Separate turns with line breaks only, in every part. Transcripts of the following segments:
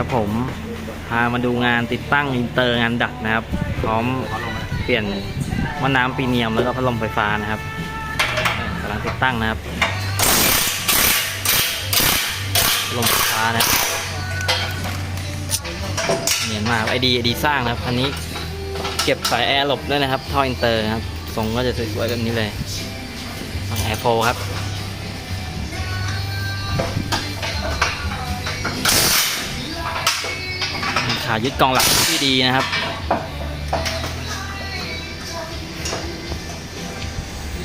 ครับผมพามาดูงานติดตั้งอินเตอร์งานดัดนะครับ พร้อมเปลี่ยนม้อน้ำปีเนียมแล้วก็พัดลมไฟฟ้านะครับกำลังติดตั้งนะครับพัดลมไฟฟ้านะเนียนมากไอดีไอดีสร้างนะครับ อันนี้เก็บสายแอร์หลบด้วยนะครับท่ออินเตอร์นะครับทรงก็จะสวยๆแบบนี้เลยแอร์โฟครับ ขายึดกองหลักที่ดีนะครับ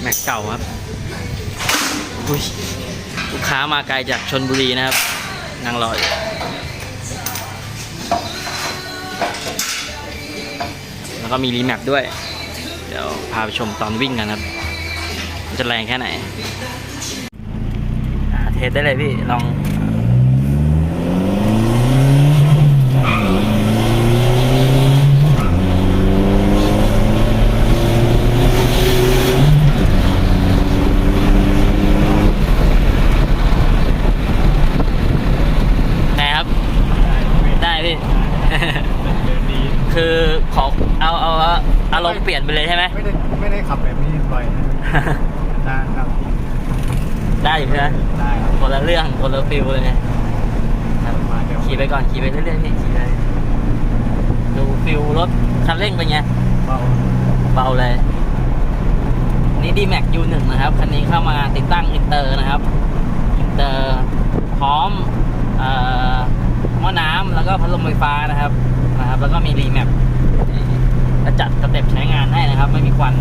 แม็กเก่าครับอุ้ยลูกค้ามาไกลจากชนบุรีนะครับนั่งรอยแล้วก็มีรีแมปด้วย เดี๋ยวพาไปชมตอนวิ่งกันครับ จะแรงแค่ไหนเทสได้เลยพี่ลอง ไงครับ ได้พี่ คือขอเอาเอาเอาอารมณ์เปลี่ยนไปเลยใช่ไหม
ไม่ได้ไม่ได้ขับแบบนี้บ่อยนะนานครับ
ได้อยู่ใช่ไหม
ได้ครับ
คนละเรื่องคนละฟิลเลยครับ
มาเดี๋ยว
ขี่ไปก่อนขี่ไปเรื่อยๆพี่ขี่ไปดูฟิลรถคันเร่งเป็นไง
เบา
เบาเลย นี่ดีแม็กยูหนึ่งนะครับคันนี้เข้ามาติดตั้งอินเตอร์นะครับอินเตอร์พร้อมเอ่อหม้อน้ำ แล้วก็พัดลมไฟฟ้านะครับนะครับ แล้วก็มีรีแมปและจัดสเต็ปใช้งานให้นะครับ ไม่มีควัน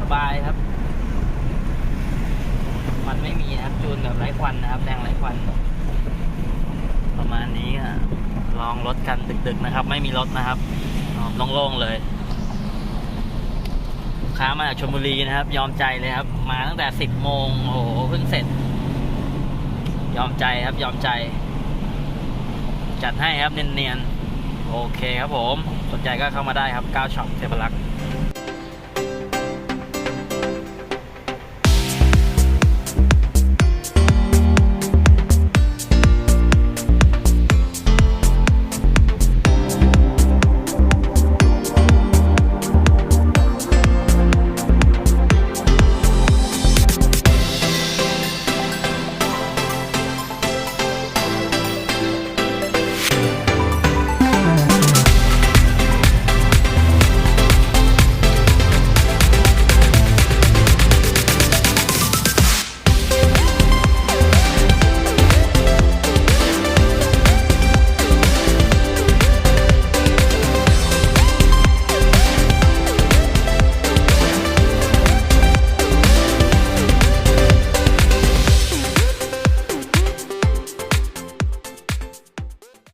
สบายครับมันไม่มีนะครับจูนแบบไร้ควันนะครับแดงไร้ควัน ประมาณนี้อะ ลองรถกันดึกๆนะครับ ไม่มีรถนะครับโล่งๆเลยลูกค้ามาจากชลบุรีนะครับ ยอมใจเลยครับ มาตั้งแต่สิบโมงโอ้โหเพิ่งเสร็จ ยอมใจครับยอมใจ จัดให้ครับเนียนๆโอเคครับผม สนใจก็เข้ามาได้ครับ9ช็อปเทพรักษ์